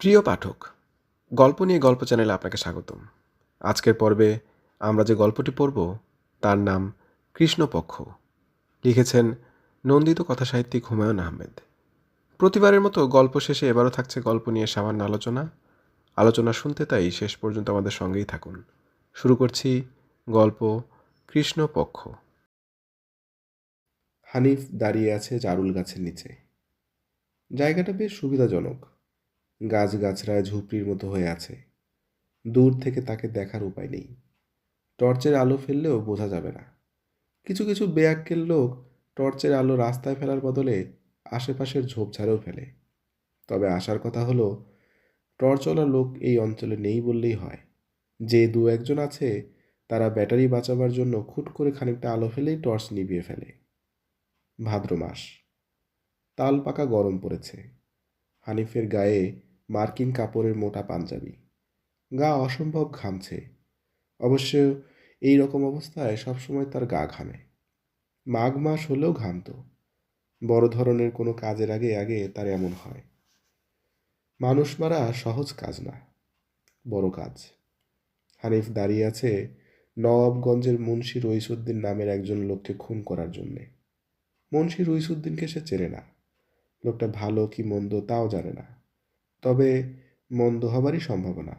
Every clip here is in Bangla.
প্রিয় পাঠক, গল্প নিয়ে গল্প চ্যানেলে আপনাকে স্বাগতম। আজকের পর্বে আমরা যে গল্পটি পড়ব, তার নাম কৃষ্ণপক্ষ। লিখেছেন নন্দিত কথাসাহিত্যিক হুমায়ুন আহমেদ। প্রতিবারের মতো গল্প শেষে এবারও থাকছে গল্প নিয়ে সামান্য আলোচনা। আলোচনা শুনতে তাই শেষ পর্যন্ত আমাদের সঙ্গেই থাকুন। শুরু করছি গল্প কৃষ্ণপক্ষ। হানিফ দাঁড়িয়ে আছে জারুল গাছের নিচে। জায়গাটা বেশ সুবিধাজনক। গাছগাছড়ায় ঝুপড়ির মতো হয়ে আছে। দূর থেকে তাকে দেখার উপায় নেই। টর্চের আলো ফেললেও বোঝা যাবে না। কিছু কিছু বেয়াক্কেল লোক টর্চের আলো রাস্তায় ফেলার বদলে আশেপাশের ঝোপঝাড়েও ফেলে। তবে আসার কথা হলো, টর্চওয়ালা লোক এই অঞ্চলে নেই বললেই হয়। যে দু একজন আছে, তারা ব্যাটারি বাঁচাবার জন্য খুট করে খানিকটা আলো ফেলেই টর্চ নিভিয়ে ফেলে। ভাদ্র মাস তাল পাকা গরম পড়েছে। হানিফের গায়ে মার্কিন কাপড়ের মোটা পাঞ্জাবি। গা অসম্ভব ঘামছে। অবশ্য এই রকম অবস্থায় সবসময় তার গা ঘামে। মাঘ মাস হলেও ঘামত। বড় ধরনের কোনো কাজের আগে আগে তার এমন হয়। মানুষ মারা সহজ কাজ না, বড় কাজ। হানিফ দাঁড়িয়ে আছে নবাবগঞ্জের মুন্সি রইসুদ্দিন নামের একজন লোককে খুন করার জন্যে। মুন্সি রইসুদ্দিনকে সে চেনে না। লোকটা ভালো কি মন্দ তাও জানে না। তবে মন্দ হবারই সম্ভাবনা।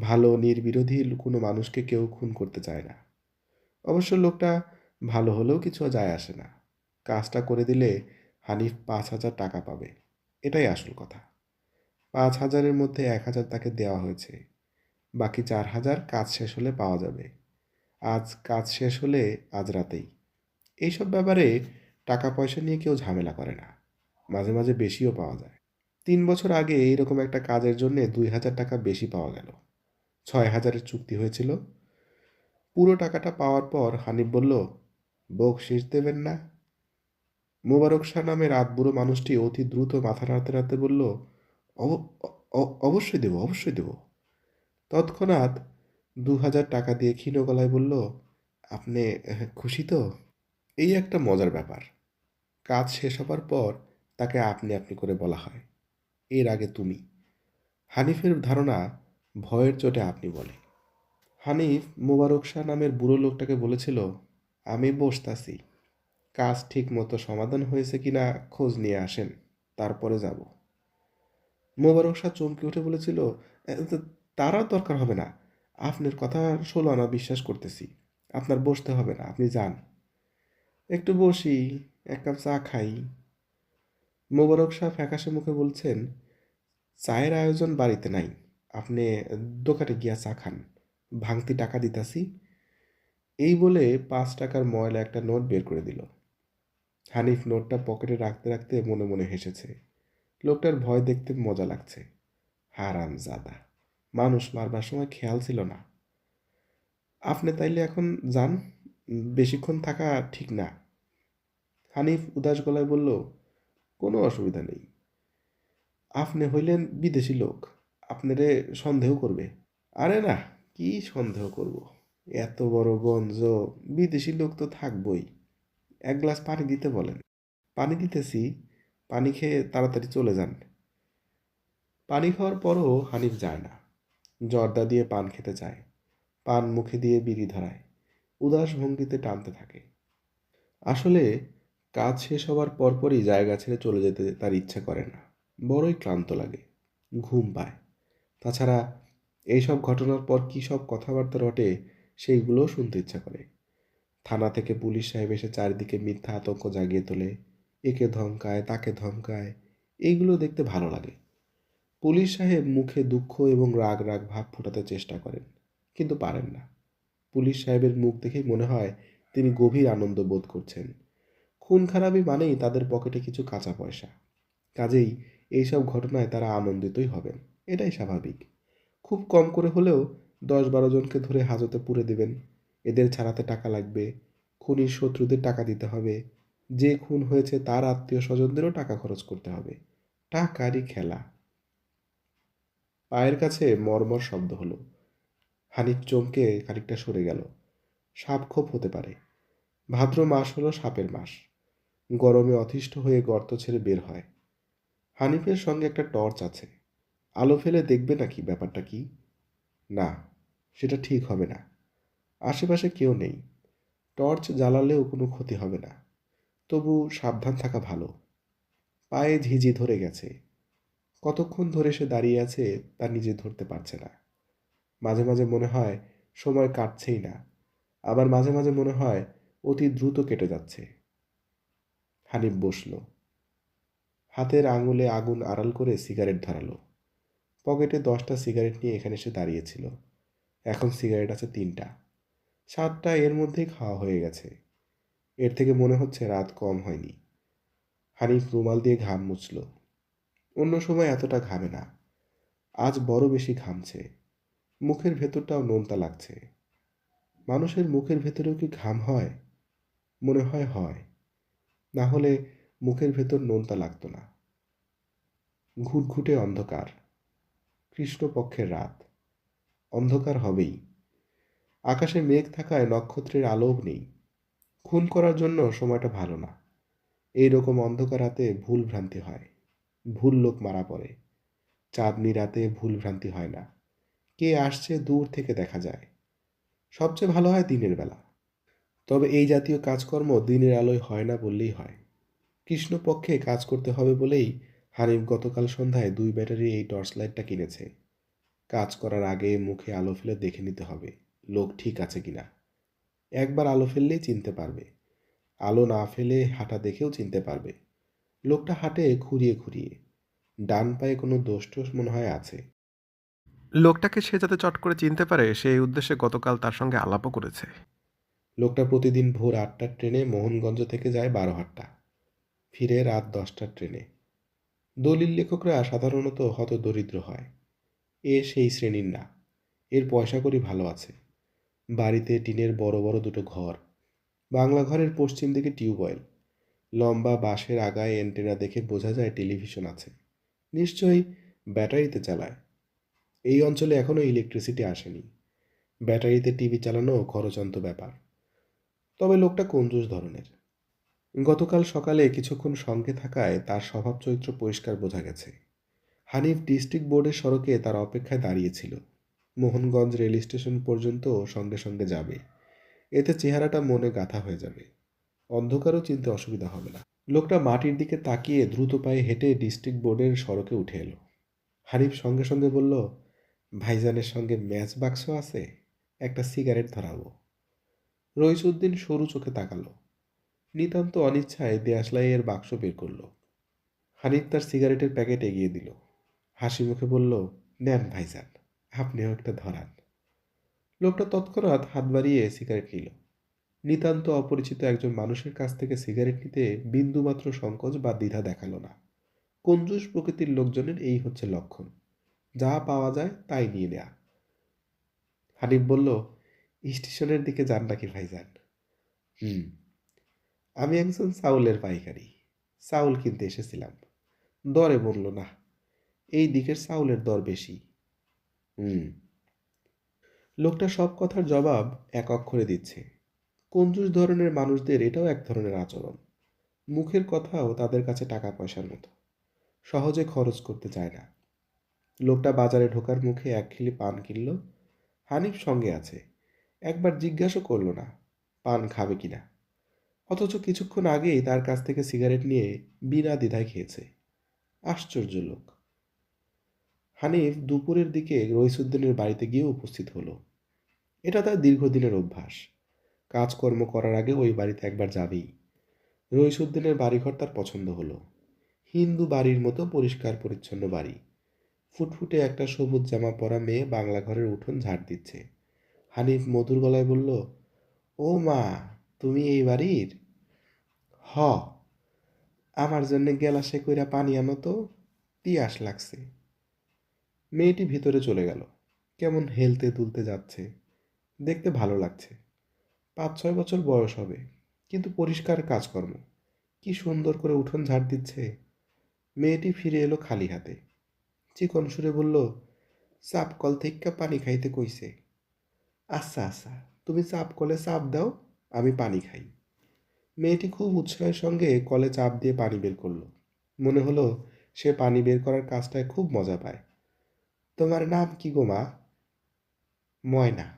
ভালো নির্বিরোধী কোনো মানুষকে কেউ খুন করতে চায় না। অবশ্য লোকটা ভালো হলেও কিছু যায় আসে না। কাজটা করে দিলে হানিফ পাঁচ হাজার টাকা পাবে। এটাই আসল কথা। পাঁচ হাজারের মধ্যে এক হাজার তাকে দেওয়া হয়েছে। বাকি চার হাজার কাজ শেষ হলে পাওয়া যাবে। আজ কাজ শেষ হলে আজ রাতেই। এইসব ব্যাপারে টাকা পয়সা নিয়ে কেউ ঝামেলা করে না। মাঝে মাঝে বেশিও পাওয়া যায়। তিন বছর আগে এইরকম একটা কাজের জন্যে দুই হাজার টাকা বেশি পাওয়া গেল। ছয় হাজারের চুক্তি হয়েছিল। পুরো টাকাটা পাওয়ার পর হানিফ বলল বকশিস দেবেন না। মোবারক শাহ নামে রাত বুড়ো মানুষটি অতি দ্রুত মাথা নাড়তে নাড়তে বলল অবশ্যই দেব অবশ্যই দেব। তৎক্ষণাৎ দু হাজার টাকা দিয়ে ক্ষীণ গলায় বলল, আপনি খুশি তো? এই একটা মজার ব্যাপার। কাজ শেষ হবার পর তাকে আপনি আপনি করে বলা হয়। এর আগে তুমি। হানিফের ধারণা ভয়ের চোটে আপনি বলে। হানিফ মোবারক শাহ নামের বুড়ো লোকটাকে বলেছিল আমি বসতাছি। কাজ ঠিক মতো সমাধান হয়েছে কিনা খোঁজ নিয়ে আসেন তারপরে যাব। মোবারক শাহ চমকে উঠে বলেছিল "এ, তো- তারা দরকার হবে না। আপনার কথা ষোলো আনা বিশ্বাস করতেছি। আপনার বসতে হবে না আপনি যান। একটু বসি এক কাপ চা খাই। মোবারক শাহ ফ্যাকাশে মুখে বলছেন, চায়ের আয়োজন বাড়িতে নাই। আপনি দোকানে গিয়া চা খান। ভাঙতি টাকা দিতাছি। এই বলে পাঁচ টাকার ময়লা একটা নোট বের করে দিল। হানিফ নোটটা পকেটে রাখতে রাখতে মনে মনে হেসেছে। লোকটার ভয় দেখতে মজা লাগছে। হারাম জাদা, মানুষ মারবার সময় খেয়াল ছিল না। আপনি তাইলে এখন যান, বেশিক্ষণ থাকা ঠিক না। হানিফ উদাস গলায় বলল কোনো অসুবিধা নেই। আপনি হইলেন বিদেশি লোক, আপনারে সন্দেহ করবে। আরে না, কি সন্দেহ করব? এত বড় গঞ্জ, বিদেশি লোক তো থাকবই। এক গ্লাস পানি দিতে বলেন। পানি দিতেছি, পানি খেয়ে তাড়াতাড়ি চলে যান। পানি খাওয়ার পরও হানিফ যায় না। জর্দা দিয়ে পান খেতে চায়। পান মুখে দিয়ে বিড়ি ধরায়। উদাস ভঙ্গিতে টানতে থাকে। আসলে কাজ শেষ হওয়ার পরপরই জায়গা ছেড়ে চলে যেতে তার ইচ্ছা করে না। বড়ই ক্লান্ত লাগে, ঘুম পায়। তাছাড়া এইসব ঘটনার পর কী সব কথাবার্তা রটে সেইগুলোও শুনতে ইচ্ছা করে। থানা থেকে পুলিশ সাহেব এসে চারিদিকে মিথ্যা আতঙ্ক জাগিয়ে তোলে, একে ধমকায়, তাকে ধমকায়, এইগুলো দেখতে ভালো লাগে। পুলিশ সাহেব মুখে দুঃখ এবং রাগ রাগ ভাব ফোটাতে চেষ্টা করেন, কিন্তু পারেন না। পুলিশ সাহেবের মুখ দেখেই মনে হয় তিনি গভীর আনন্দ বোধ করছেন। খুন খারাপি মানেই তাদের পকেটে কিছু কাঁচা পয়সা। কাজেই এইসব ঘটনায় তারা আনন্দিতই হবেন, এটাই স্বাভাবিক। খুব কম করে হলেও দশ বারো জনকে ধরে হাজতে পুরে দেবেন। এদের ছাড়াতে টাকা লাগবে, খুনির শত্রুদের টাকা দিতে হবে। যে খুন হয়েছে তার আত্মীয় স্বজনদেরও টাকা খরচ করতে হবে। টাকারই খেলা। পায়ের কাছে মর্মর শব্দ হলো। হানিফ চমকে খানিকটা সরে গেল। সাপ খোপ হতে পারে। ভাদ্র মাস হলো সাপের মাস। গরমে অতিষ্ঠ হয়ে গর্ত ছেড়ে বের হয়। হানিফের সঙ্গে একটা টর্চ আছে। আলো ফেলে দেখবে নাকি ব্যাপারটা কি? না, সেটা ঠিক হবে না। আশেপাশে কেউ নেই। টর্চ জ্বালালেও কোনো ক্ষতি হবে না। তবু সাবধান থাকা ভালো। পায়ে ঝিঝি ধরে গেছে। কতক্ষণ ধরে সে দাঁড়িয়ে আছে তা নিজে ধরতে পারছে না। মাঝে মাঝে মনে হয় সময় কাটছেই না। আবার মাঝে মাঝে মনে হয় অতি দ্রুত কেটে যাচ্ছে। হানিফ বসল। হাতের আঙুলে আগুন আড়াল করে সিগারেট ধরালো। পকেটে দশটা সিগারেট নিয়ে এখানে এসে দাঁড়িয়েছিল। এখন সিগারেট আছে তিনটা। সাতটা এর মধ্যেই খাওয়া হয়ে গেছে। এর থেকে মনে হচ্ছে রাত কম হয়নি। হানিফ রুমাল দিয়ে ঘাম মুছল। অন্য সময় এতটা ঘামে না। আজ বড় বেশি ঘামছে। মুখের ভেতরটাও নোনতা লাগছে। মানুষের মুখের ভেতরেও কি ঘাম হয়? মনে হয় হয়। না হলে মুখের ভেতর নোনতা লাগতো না। ঘুটঘুটে অন্ধকার। কৃষ্ণপক্ষের রাত। অন্ধকার হবেই। আকাশে মেঘ থাকায় নক্ষত্রের আলোও নেই। খুন করার জন্য সময়টা ভালো না। এই রকম অন্ধকার রাতে ভুল ভ্রান্তি হয়। ভুল লোক মারা পড়ে। চাঁদনি রাতে ভুল ভ্রান্তি হয় না। কে আসছে দূর থেকে দেখা যায়। সবচেয়ে ভালো হয় দিনের বেলা। তবে এই জাতীয় কাজকর্ম দিনের আলোয় হয় না বললেই হয়। কৃষ্ণপক্ষে কাজ করতে হবে বলেই হানিফ গতকাল সন্ধ্যায় দুই ব্যাটারি এই টর্চ লাইটটা কিনেছে। কাজ করার আগে মুখে আলো ফেলে দেখে নিতে হবে, লোক ঠিক আছে কিনা। একবার আলো ফেললেই চিনতে পারবে। আলো না ফেলে হাঁটা দেখেও চিনতে পারবে। লোকটা হাঁটে খুঁড়িয়ে খুঁড়িয়ে ডান পায়ে কোনো দোষ টোষ মনে হয় আছে। লোকটাকে সে যাতে চট করে চিনতে পারে, সেই উদ্দেশ্যে গতকাল তার সঙ্গে আলাপও করেছে। লোকটা প্রতিদিন ভোর আটটার ট্রেনে মোহনগঞ্জ থেকে যায় বারোহাট্টা ফিরে রাত দশটার ট্রেনে। দলিল লেখকরা সাধারণত হত দরিদ্র হয়। এ সেই শ্রেণির না। এর পয়সা করি ভালো আছে। বাড়িতে টিনের বড় বড় দুটো ঘর। বাংলা ঘরের পশ্চিম দিকে টিউবওয়েল। লম্বা বাঁশের আগায় অ্যান্টেনা দেখে বোঝা যায় টেলিভিশন আছে। নিশ্চয়ই ব্যাটারিতে চালায়। এই অঞ্চলে এখনও ইলেকট্রিসিটি আসেনি। ব্যাটারিতে টিভি চালানো খরচান্ত ব্যাপার। তবে লোকটা কঞ্জুস ধরনের? গতকাল সকালে কিছুক্ষণ সঙ্গে থাকায় তার স্বভাব চরিত্র পরিষ্কার বোঝা গেছে। হানিফ ডিস্ট্রিক্ট বোর্ডের সড়কে তার অপেক্ষায় দাঁড়িয়েছিল মোহনগঞ্জ রেল স্টেশন পর্যন্ত সঙ্গে সঙ্গে যাবে। এতে চেহারাটা মনে গাথা হয়ে যাবে। অন্ধকারও চিনতে অসুবিধা হবে না। লোকটা মাটির দিকে তাকিয়ে দ্রুত পায়ে হেঁটে ডিস্ট্রিক্ট বোর্ডের সড়কে উঠে এলো। হানিফ সঙ্গে সঙ্গে বলল, ভাইজানের সঙ্গে ম্যাচ বাক্স আছে, একটা সিগারেট ধরাবো। রইসুদ্দিন সরু চোখে তাকালো। নিতান্ত অনিচ্ছায় দেয়াশলাইয়ের বাক্স বের করল। হানিফ তার সিগারেটের প্যাকেট এগিয়ে দিল। হাসি মুখে বলল, নেন ভাইজান, আপনিও একটা ধরান। লোকটা তৎক্ষণাৎ হাত বাড়িয়ে সিগারেট নিল। নিতান্ত অপরিচিত একজন মানুষের কাছ থেকে সিগারেট নিতে বিন্দুমাত্র সংকোচ বা দ্বিধা দেখাল না। কঞ্জুস প্রকৃতির লোকজনের এই হচ্ছে লক্ষণ। যা পাওয়া যায় তাই নিয়ে নেয়া। হানিফ বলল স্টেশনের দিকে যান নাকি ভাইজান? হুম। আমি একজন চাউলের পাইকারি। চাউল কিনতে এসেছিলাম। দরে বলল না এই দিকের চাউলের দর বেশি। হুম। লোকটা সব কথার জবাব এক অক্ষরে দিচ্ছে। কঞ্জুস ধরনের মানুষদের এটাও এক ধরনের আচরণ। মুখের কথাও তাদের কাছে টাকা পয়সার মতো। সহজে খরচ করতে চায় না। লোকটা বাজারে ঢোকার মুখে এক খিলি পান কিনল। হানিফ সঙ্গে আছে। একবার জিজ্ঞাসা করল না, পান খাবে কিনা অথচ কিছুক্ষণ আগেই তার কাছ থেকে সিগারেট নিয়ে বিনা দ্বিধায় খেয়েছে। আশ্চর্য লোক। হানিফ দুপুরের দিকে রইসুদ্দিনের বাড়িতে গিয়ে উপস্থিত হলো। এটা তার দীর্ঘদিনের অভ্যাস। কাজকর্ম করার আগে ওই বাড়িতে একবার যাবেই। রইসুদ্দিনের বাড়িঘর তার পছন্দ হলো। হিন্দু বাড়ির মতো পরিষ্কার পরিচ্ছন্ন বাড়ি। ফুটফুটে একটা সবুজ জামা পরা মেয়ে বাংলা ঘরের উঠোন ঝাড় দিচ্ছে। হানিফ মধুর গলায় বলল, ও মা, তুমি এই বাড়ির? হ, আমার জন্য গেলাসে কইরা পানি আনো তো, পিয়াস লাগছে। মেয়েটি ভিতরে চলে গেল। কেমন হেলতে তুলতে যাচ্ছে, দেখতে ভালো লাগছে। পাঁচ ছয় বছর বয়স হবে, কিন্তু পরিষ্কার কাজকর্ম। কি সুন্দর করে উঠোন ঝাড় দিচ্ছে। মেয়েটি ফিরে এলো খালি হাতে। চিকন সুরে বলল চাপ কল থেকে পানি খাইতে কইছে। আচ্ছা আচ্ছা। তুমি চাপ কলে চাপ দাও, আমি পানি খাই। মেয়েটি খুব উৎসাহের সঙ্গে কলে চাপ দিয়ে পানি বের করল। মনে হলো সে পানি বের করার কাজটায় খুব মজা পায়। তোমার নাম কি গো মা? ময়না।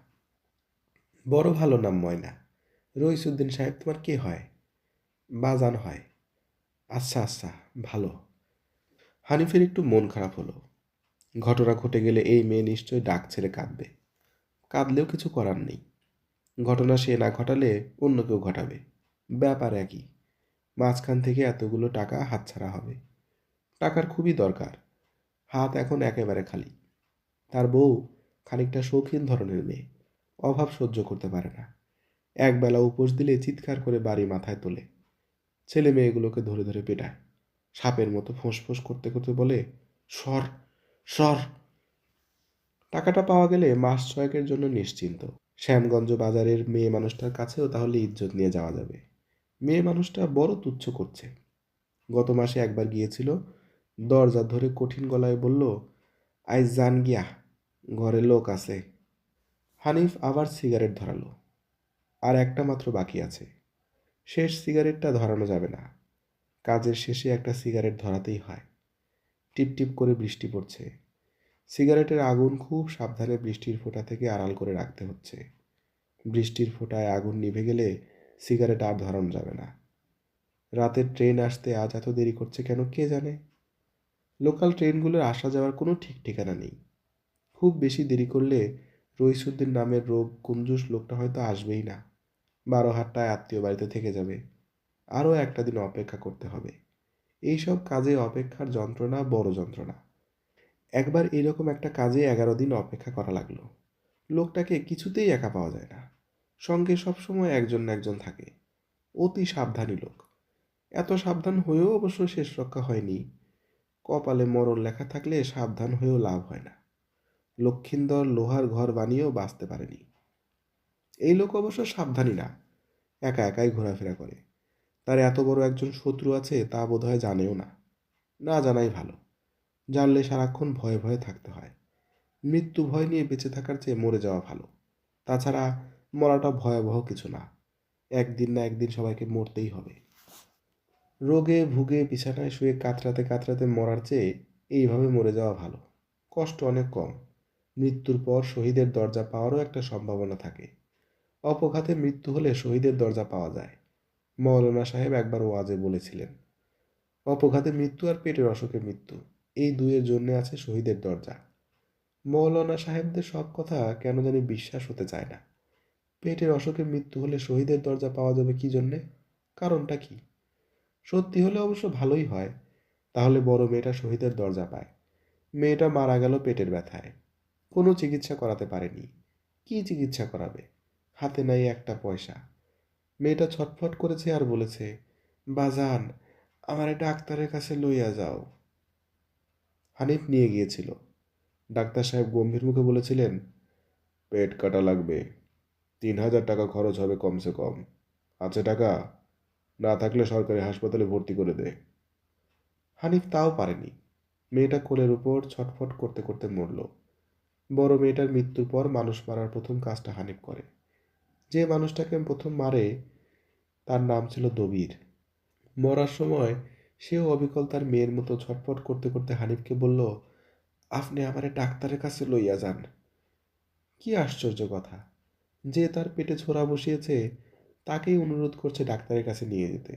বড় ভালো নাম ময়না। রইসুদ্দিন সাহেব, তোমার কে হয়? বাজান হয়। আচ্ছা আচ্ছা ভালো। হানিফের একটু মন খারাপ হলো। ঘটনা ঘটে গেলে এই মেয়ে নিশ্চয়ই ডাক ছেড়ে কাঁদবে। কাঁদলেও কিছু করার নেই। ঘটনা সে না ঘটালে অন্য কেউ ঘটাবে। ব্যাপার একই। মাঝখান থেকে এতগুলো টাকা হাতছাড়া হবে। টাকার খুবই দরকার। হাত এখন একেবারে খালি। তার বউ খানিকটা শৌখিন ধরনের মেয়ে। অভাব সহ্য করতে পারে না। একবেলা উপোস দিলে চিৎকার করে বাড়ি মাথায় তোলে। ছেলে মেয়েগুলোকে ধরে ধরে পেটায়। সাপের মতো ফোঁস করতে করতে বলে, সর সর। টাকাটা পাওয়া গেলে মাস ছয়েকের জন্য নিশ্চিন্ত। শ্যামগঞ্জ বাজারের মেয়ে মানুষটার কাছেও তাহলে ইজ্জত নিয়ে যাওয়া যাবে। মেয়ে মানুষটা বড় তুচ্ছ করছে। গত মাসে একবার গিয়েছিল, দরজা ধরে কঠিন গলায় বলল, আই জান গিয়া, ঘরে লোক আছে। হানিফ আবার সিগারেট ধরালো। আর একটা মাত্র বাকি আছে। শেষ সিগারেটটা ধরানো যাবে না। কাজের শেষে একটা সিগারেট ধরাতেই হয়। টিপ টিপ করে বৃষ্টি পড়ছে। সিগারেটের আগুন খুব সাবধানে বৃষ্টির ফোঁটা থেকে আড়াল করে রাখতে হচ্ছে। বৃষ্টির ফোঁটায় আগুন নিভে গেলে সিগারেট আর ধরানো যাবে না। রাতের ট্রেন আসতে আজ এত দেরি করছে কেন কে জানে? লোকাল ট্রেনগুলোর আসা যাওয়ার কোনো ঠিক ঠিকানা নেই। খুব বেশি দেরি করলে রইসুদ্দিন নামের রোগ কুঞ্জুস লোকটা হয়তো আসবেই না। বারো হাটটায় আত্মীয় বাড়িতে থেকে যাবে। আরও একটা দিন অপেক্ষা করতে হবে। এইসব কাজে অপেক্ষার যন্ত্রণা বড় যন্ত্রণা। একবার এরকম একটা কাজে এগারো দিন অপেক্ষা করা লাগল। লোকটাকে কিছুতেই একা পাওয়া যায় না। সঙ্গে সবসময় একজন না একজন থাকে। অতি সাবধানী লোক। এত সাবধান হয়েও অবশ্য শেষ রক্ষা হয়নি। কপালে মরণ লেখা থাকলে সাবধান হয়েও লাভ হয় না। লক্ষিন্দর লোহার ঘর বানিয়েও বাঁচতে পারেনি। এই লোক অবশ্য সাবধানী না। একা একাই ঘোরাফেরা করে। তার এত বড় একজন শত্রু আছে তা বোধহয় জানেও না। না জানাই ভালো। জানলে সারাক্ষণ ভয়ে ভয়ে থাকতে হয়। মৃত্যু ভয় নিয়ে বেঁচে থাকার চেয়ে মরে যাওয়া ভালো। তাছাড়া মরাটা ভয়াবহ কিছু না। একদিন না একদিন সবাইকে মরতেই হবে। রোগে ভুগে বিছানায় শুয়ে কাতরাতে কাতরাতে মরার চেয়ে এইভাবে মরে যাওয়া ভালো। কষ্ট অনেক কম। মৃত্যুর পর শহীদের দরজা পাওয়ারও একটা সম্ভাবনা থাকে। অপঘাতে মৃত্যু হলে শহীদের দরজা পাওয়া যায়। মৌলানা সাহেব একবার ওয়াজে বলেছিলেন, অপঘাতে মৃত্যু আর পেটের অসুখে মৃত্যু। এই দুইয়ের জন্য আছে শহীদের দরজা। মৌলানা সাহেবদের সব কথা কেন জানি বিশ্বাস হতে চায় না। পেটের অসুখে মৃত্যু হলে শহীদের দরজা পাওয়া যাবে কি জন্যে? কারণটা কি? সত্যি হলে অবশ্য ভালোই হয়। তাহলে বড় মেয়েটা শহীদের দরজা পায়। মেয়েটা মারা গেল পেটের ব্যথায়। কোনো চিকিৎসা করাতে পারেনি। কি চিকিৎসা করাবে? হাতে নাই একটা পয়সা। মেয়েটা ছটফট করেছে আর বলেছে, বাজান, আমারে ডাক্তারের কাছে লইয়া যাও। হানিফ নিয়ে গিয়েছিল। ডাক্তার সাহেব গম্ভীর মুখে বলেছিলেন, পেট কাটা লাগবে। তিন হাজার টাকা খরচ হবে কমসে কম। আছে টাকা? না থাকলে সরকারি হাসপাতালে ভর্তি করে দে। হানিফ তাও পারেনি। মেয়েটা কোলের উপর ছটফট করতে করতে মরল। বড় মেয়েটার মৃত্যুর পর মানুষ মারার প্রথম কাজটা হানিফ করে। যে মানুষটাকে প্রথম মারে, তার নাম ছিল দবির। মরার সময় সেও অবিকল তার মেয়ের মতো ছটফট করতে করতে হানিফকে বলল, আপনি আমারে ডাক্তারের কাছে লইয়া যান। কি আশ্চর্য কথা, যে তার পেটে ছোড়া বসিয়েছে তাকেই অনুরোধ করছে ডাক্তারের কাছে নিয়ে যেতে।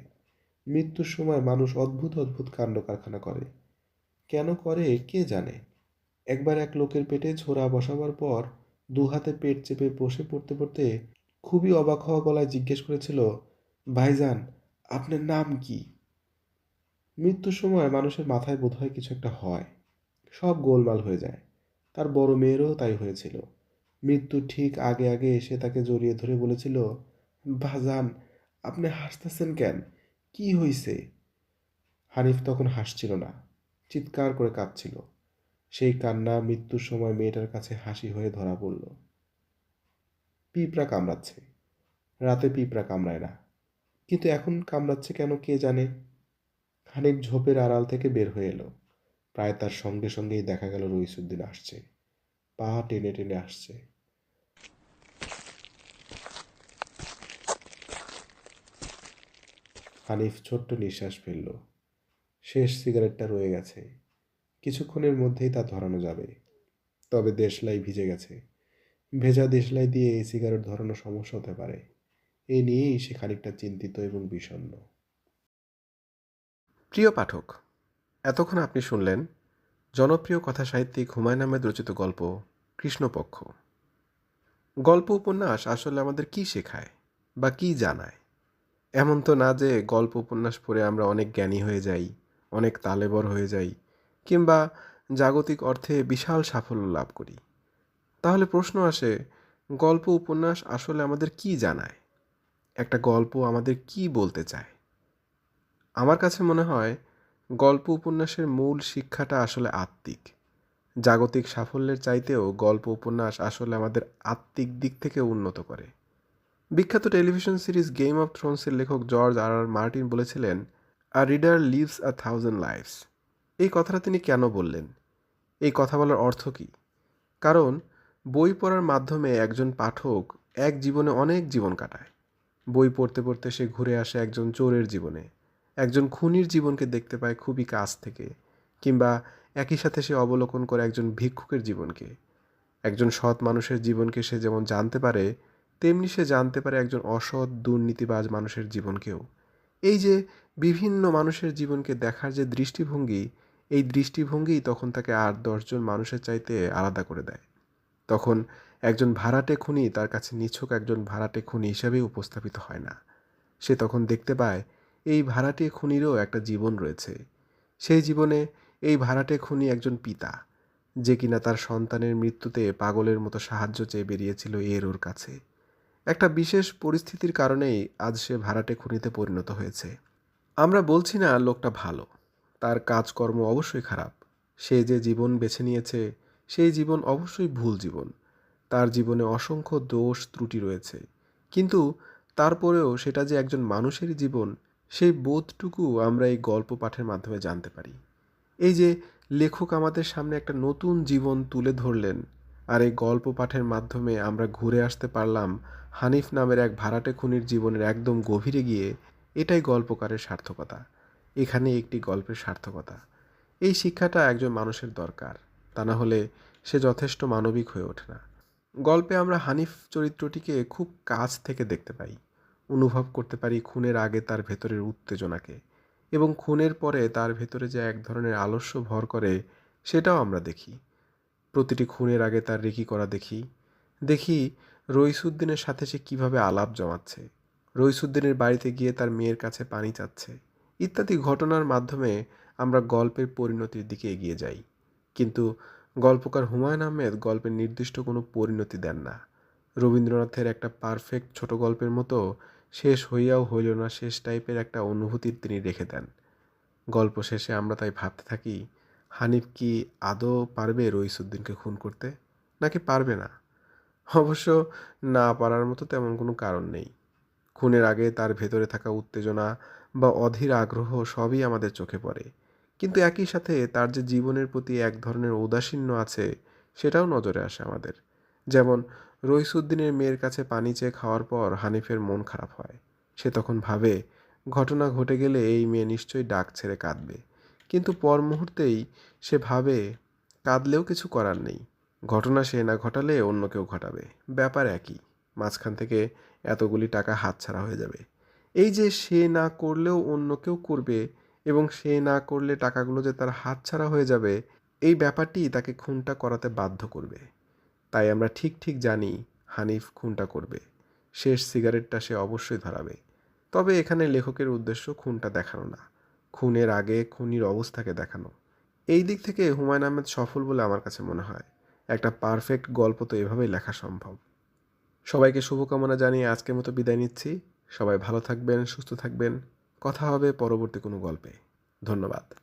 মৃত্যুর সময় মানুষ অদ্ভুত অদ্ভুত কাণ্ড কারখানা করে। কেন করে কে জানে? একবার এক লোকের পেটে ছোড়া বসাবার পর দু হাতে পেট চেপে বসে পড়তে পড়তে খুবই অবাক হওয়া গলায় জিজ্ঞেস করেছিল, ভাইজান, আপনার নাম কি? মৃত্যুর সময় মানুষের মাথায় বোধহয় কিছু একটা হয়। সব গোলমাল হয়ে যায়। তার বড় মেয়েরও তাই হয়েছিল। মৃত্যু ঠিক আগে আগে এসে তাকে জড়িয়ে ধরে বলেছিল ভাজান আপনি হাসতেছেন কেন? কি হইছে? হানিফ তখন হাসছিল না, চিৎকার করে কাঁদছিল। সেই কান্না মৃত্যুর সময় মেয়েটার কাছে হাসি হয়ে ধরা পড়ল। পিঁপড়া কামড়াচ্ছে। রাতে পিঁপড়া কামড়ায় না। কিন্তু এখন কামড়াচ্ছে কেন কে জানে? হানিফ ঝোপের আড়াল থেকে বের হয়ে এলো। প্রায় তার সঙ্গে সঙ্গেই দেখা গেল রইসুদ্দিন আসছে। পা টেনে টেনে আসছে। হানিফ ছোট্ট নিঃশ্বাস ফেলল। শেষ সিগারেটটা রয়ে গেছে। কিছুক্ষণের মধ্যেই তা ধরানো যাবে। তবে দেশলাই ভিজে গেছে। ভেজা দেশলাই দিয়ে এই সিগারেট ধরানো সমস্যা হতে পারে। এ নিয়েই সে খানিকটা চিন্তিত এবং বিষণ্ণ। প্রিয় পাঠক, এতক্ষণ আপনি শুনলেন জনপ্রিয় কথা সাহিত্যিক হুমায়ুন আহমেদ রচিত গল্প, কৃষ্ণপক্ষ। গল্প উপন্যাস আসলে আমাদের কি শেখায় বা কি জানায়? এমন তো না যে গল্প উপন্যাস পড়ে আমরা অনেক জ্ঞানী হয়ে যাই, অনেক তালেবর হয়ে যাই, কিংবা জাগতিক অর্থে বিশাল সাফল্য লাভ করি। তাহলে প্রশ্ন আসে, গল্প উপন্যাস আসলে আমাদের কি জানায়? একটা গল্প আমাদের কি বলতে চায়? আমার কাছে মনে হয় গল্প উপন্যাসের মূল শিক্ষাটা আসলে আত্মিক। জাগতিক সাফল্যের চাইতেও গল্প উপন্যাস আসলে আমাদের আত্মিক দিক থেকে উন্নত করে। বিখ্যাত টেলিভিশন সিরিজ গেম অফ থ্রোনসের লেখক জর্জ আর আর মার্টিন বলেছিলেন a reader lives a thousand lives এই কথাটা তিনি কেন বললেন? এই কথা বলার অর্থ কী? কারণ বই পড়ার মাধ্যমে একজন পাঠক এক জীবনে অনেক জীবন কাটায়। বই পড়তে পড়তে সে ঘুরে আসে একজন চোরের জীবনে। একজন খুনির জীবনকে দেখতে পায় খুবই কাছ থেকে, কিংবা একই সাথে সে অবলোকন করে একজন ভিক্ষুকের জীবনকে। একজন সৎ মানুষের জীবনকে সে যেমন জানতে পারে, তেমনি সে জানতে পারে একজন অসৎ, দুর্নীতিবাজ মানুষের জীবনকেও। এই যে বিভিন্ন মানুষের জীবনকে দেখার যে দৃষ্টিভঙ্গি, এই দৃষ্টিভঙ্গিই তখন তাকে আর দশজন মানুষের চাইতে আলাদা করে দেয়। তখন একজন ভাড়াটে খুনি তার কাছে নিছক একজন ভাড়াটে খুনি হিসেবেই উপস্থাপিত হয় না। সে তখন দেখতে পায় এই ভাড়াটে খুনিরও একটা জীবন রয়েছে। সেই জীবনে এই ভাড়াটে খুনি একজন পিতা, যে কিনা তার সন্তানের মৃত্যুতে পাগলের মতো সাহায্য চেয়ে বেরিয়েছিল এর ওর কাছে। একটা বিশেষ পরিস্থিতির কারণেই আজ সে ভাড়াটে খুনিতে পরিণত হয়েছে। আমরা বলছি না লোকটা ভালো, তার কাজকর্ম অবশ্যই খারাপ, সে যে জীবন বেছে নিয়েছে, সেই জীবন অবশ্যই ভুল জীবন, তার জীবনে অসংখ্য দোষ ত্রুটি রয়েছে। কিন্তু তারপরেও সেটা যে একজন মানুষেরই জীবন সেই বোধটুকু আমরা এই গল্প পাঠের মাধ্যমে জানতে পারি। এই যে লেখক আমাদের সামনে একটা নতুন জীবন তুলে ধরলেন আর এই গল্প পাঠের মাধ্যমে আমরা ঘুরে আসতে পারলাম হানিফ নামের এক ভাড়াটে খুনির জীবনের একদম গভীরে গিয়ে, এটাই গল্পকারের সার্থকতা। এখানে একটি গল্পের সার্থকতা। এই শিক্ষাটা একজন মানুষের দরকার, তা না হলে সে যথেষ্ট মানবিক হয়ে ওঠে না। গল্পে আমরা হানিফ চরিত্রটিকে খুব কাছ থেকে দেখতে পাই। অনুভব করতে পারি খুনের আগে তার ভেতরের উত্তেজনাকে এবং খুনের পরে তার ভেতরে যে এক ধরনের আলস্য ভর করে, সেটাও আমরা দেখি। প্রতিটি খুনের আগে তার রেকি করা দেখি। দেখি রইসুদ্দিনের সাথে সে কীভাবে আলাপ জমাচ্ছে, রইসুদ্দিনের বাড়িতে গিয়ে তার মেয়ের কাছে পানি চাচ্ছে, ইত্যাদি ঘটনার মাধ্যমে আমরা গল্পের পরিণতির দিকে এগিয়ে যাই। কিন্তু গল্পকার হুমায়ুন আহমেদ গল্পের নির্দিষ্ট কোনো পরিণতি দেন না। রবীন্দ্রনাথের একটা পারফেক্ট ছোট গল্পের মতো শেষ হইয়াও হইল না, শেষ টাইপের একটা অনুভূতির তিনি রেখে দেন। গল্প শেষে আমরা তাই ভাবতে থাকি, হানিফ কি আদৌ পারবে রইসুদ্দিনকে খুন করতে, নাকি পারবে না? অবশ্য না পারার মতো তেমন কোনো কারণ নেই। খুনের আগে তার ভেতরে থাকা উত্তেজনা বা অধীর আগ্রহ সবই আমাদের চোখে পড়ে। কিন্তু একই সাথে তার যে জীবনের প্রতি এক ধরনের ঔদাসীন্য আছে, সেটাও নজরে আসে আমাদের। যেমন রইসুদ্দিনের মেয়ের কাছে পানি চেয়ে খাওয়ার পর হানিফের মন খারাপ হয়। সে তখন ভাবে, ঘটনা ঘটে গেলে এই মেয়ে নিশ্চয়ই ডাক ছেড়ে কাঁদবে। কিন্তু পর মুহূর্তেই সে ভাবে, কাঁদলেও কিছু করার নেই। ঘটনা সে না ঘটালে অন্য কেউ ঘটাবে। ব্যাপার একই। মাঝখান থেকে এতগুলি টাকা হাতছাড়া হয়ে যাবে। এই যে সে না করলেও অন্য কেউ করবে এবং সে না করলে টাকাগুলো যে তার হাতছাড়া হয়ে যাবে, এই ব্যাপারটি তাকে খুনটা করাতে বাধ্য করবে। তাই আমরা ঠিক ঠিক জানি হানিফ খুনটা করবে। শেষ সিগারেটটা সে অবশ্যই ধরাবে। তবে এখানে লেখকের উদ্দেশ্য খুনটা দেখানো না। খুনের আগে খুনির অবস্থাকে দেখানো। এই দিক থেকে হুমায়ুন আহমেদ সফল বলে আমার কাছে মনে হয়। একটা পারফেক্ট গল্প তো এভাবেই লেখা সম্ভব। সবাইকে শুভকামনা জানিয়ে আজকের মতো বিদায় নিচ্ছি। সবাই ভালো থাকবেন, সুস্থ থাকবেন। কথা হবে পরবর্তী কোনো গল্পে। ধন্যবাদ।